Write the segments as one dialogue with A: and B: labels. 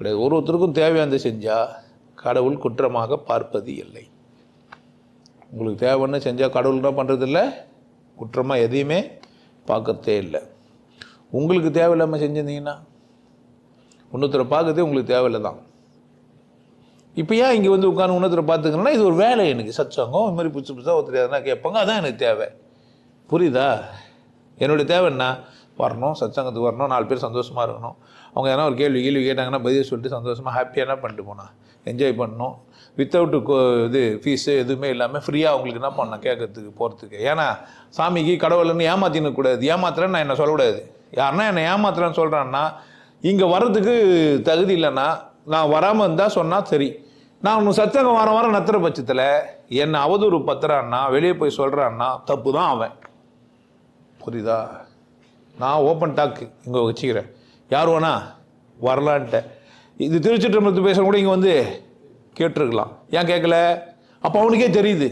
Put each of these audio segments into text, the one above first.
A: கிடையாது. ஒரு ஒருத்தருக்கும் தேவையானதை செஞ்சால் கடவுள் குற்றமாக பார்ப்பது இல்லை. உங்களுக்கு தேவைன்னு செஞ்சால் கடவுள் பண்ணுறதில்ல குற்றமாக எதையுமே பார்க்கறதே இல்லை. உங்களுக்கு தேவையில்லாமல் செஞ்சிருந்தீங்கன்னா இன்னொருத்தரை பார்க்கறதே உங்களுக்கு தேவையில்லை தான் இப்போ ஏன் இங்கே வந்து உட்காந்து இன்னொருத்தரை பார்த்துக்கணும்னா இது ஒரு வேலை எனக்கு. சச்சங்கம் இது மாதிரி புதுசு புதுசாக ஒருத்தர் எதனா கேட்பாங்க அதான் எனக்கு தேவை. புரியுதா? என்னுடைய தேவைன்னா வரணும் சத்சங்கத்துக்கு வரணும் நாலு பேர் சந்தோஷமாக இருக்கணும். அவங்க எதனா ஒரு கேள்வி கேள்வி கேட்டாங்கன்னா பதில் சொல்லிட்டு சந்தோஷமாக ஹாப்பியாக என்ன பண்ணிட்டு போனால் என்ஜாய் பண்ணணும். வித்தவுட்டு இது ஃபீஸு எதுவுமே இல்லாமல் ஃப்ரீயாக அவங்களுக்கு என்ன பண்ணணும் கேட்கறதுக்கு போகிறதுக்கு ஏன்னா சாமிக்கு கடவுள்னு ஏமாற்றினக்கூடாது ஏமாத்துறேன்னு நான் என்ன சொல்லக்கூடாது. யாருன்னா என்னை ஏமாத்துறேன்னு சொல்கிறான்னா இங்கே வர்றதுக்கு தகுதி இல்லைன்னா நான் வராமல் இருந்தால் சொன்னால் சரி. நான் ஒன்று சத்தங்கம் வாரம் வாரம் நத்துற பட்சத்தில் என்னை அவதூறு பத்துறான்னா வெளியே போய் சொல்கிறான்னா தப்பு தான் அவன். புரியுதா? நான் ஓப்பன் டாக் இங்கே வச்சுக்கிறேன். யார் வேணா வரலான்ட்டேன் இது திருச்சிற்றம்பலத்து பேசுகிற கூட இங்கே வந்து கேட்டிருக்கலாம். ஏன் கேட்கல? அப்போ அவனுக்கே தெரியுது.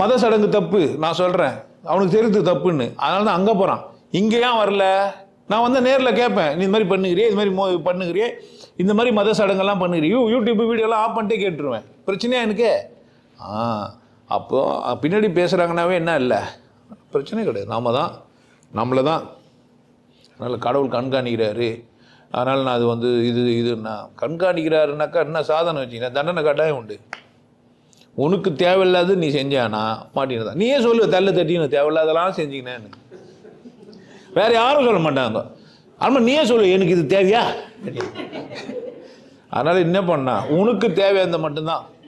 A: மத சடங்கு தப்பு நான் சொல்கிறேன் அவனுக்கு தெரியுது தப்புன்னு. அதனால தான் அங்கே போகிறான் இங்கே ஏன் வரல? நான் வந்து நேரில் கேட்பேன். நீ இந்த மாதிரி பண்ணுகிறியே இது மாதிரி மோ பண்ணுகிறியே இந்த மாதிரி மத சடங்கெல்லாம் பண்ணுகிறியோ. யூடியூப் வீடியோலாம் ஆஃப் பண்ணிட்டே கேட்டுருவேன். பிரச்சனையா எனக்கு? ஆ அப்போது பின்னாடி பேசுகிறாங்கன்னாவே என்ன இல்லை? பிரச்சனை கிடையாது. நாம தான் நம்மளை தான் அதனால் கடவுள் கண்காணிக்கிறாரு. அதனால் நான் அது வந்து இது இதுன்னா கண்காணிக்கிறாருனாக்கா என்ன சாதனை வச்சிங்கன்னா தண்டனை கட்டாயம் உண்டு. உனக்கு தேவையில்லாத நீ செஞ்சானா? மாட்டினதான் நீயே சொல்லு தள்ள தட்டின்னு தேவையில்லாதெல்லாம் செஞ்சீங்கன்னு வேற யாரும் சொல்ல மாட்டாங்க. ஆனால் நீயே சொல்லு எனக்கு இது தேவையா? அதனால் என்ன பண்ணா? உனக்கு தேவையானது மட்டும்தான்.